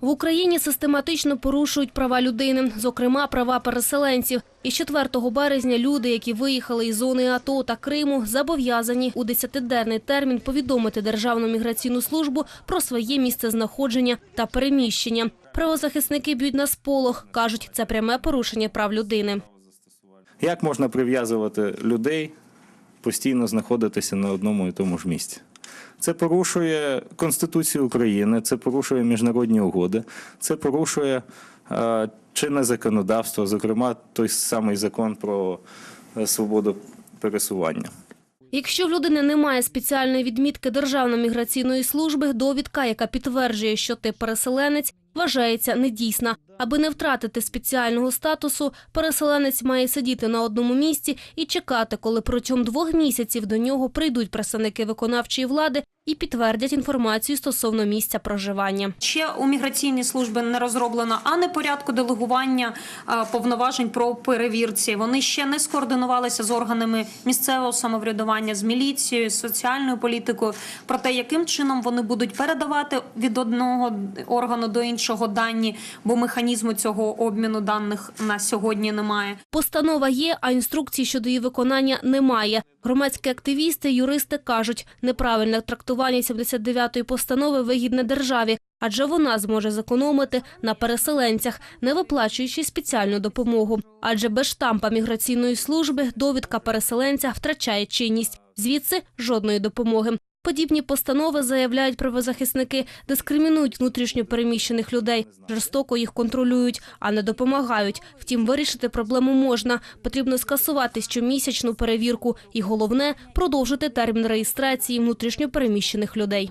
В Україні систематично порушують права людини, зокрема права переселенців. І з 4 березня люди, які виїхали із зони АТО та Криму, зобов'язані у 10-денний термін повідомити Державну міграційну службу про своє місце знаходження та переміщення. Правозахисники б'ють на сполох, кажуть, це пряме порушення прав людини. Як можна прив'язувати людей постійно знаходитися на одному і тому ж місці? Це порушує Конституцію України, це порушує міжнародні угоди, це порушує е, чинне законодавство, зокрема той самий закон про е, свободу пересування. Якщо в людини немає спеціальної відмітки Державної міграційної служби, довідка, яка підтверджує, що ти переселенець, вважається недійсна. Аби не втратити спеціального статусу, переселенець має сидіти на одному місці і чекати, коли протягом двох місяців до нього прийдуть представники виконавчої влади і підтвердять інформацію стосовно місця проживання. Ще у міграційній службі не розроблено ані порядку делегування е, повноважень про перевірці. Вони ще не скоординувалися з органами місцевого самоврядування, з міліцією, з соціальною політикою. Про те, яким чином вони будуть передавати від одного органу до іншого дані, бо механізму цього обміну даних на сьогодні немає. Постанова є, а інструкцій щодо її виконання немає. Громадські активісти, юристи кажуть, неправильне трактування 79-ї постанови вигідне державі, адже вона зможе зекономити на переселенцях, не виплачуючи спеціальну допомогу. Адже без штампа міграційної служби довідка переселенця втрачає чинність. Звідси жодної допомоги. Подібні постанови, заявляють правозахисники, дискримінують внутрішньо переміщених людей, жорстоко їх контролюють, а не допомагають. Втім, вирішити проблему можна. Потрібно скасувати щомісячну перевірку і головне продовжити термін реєстрації внутрішньо переміщених людей.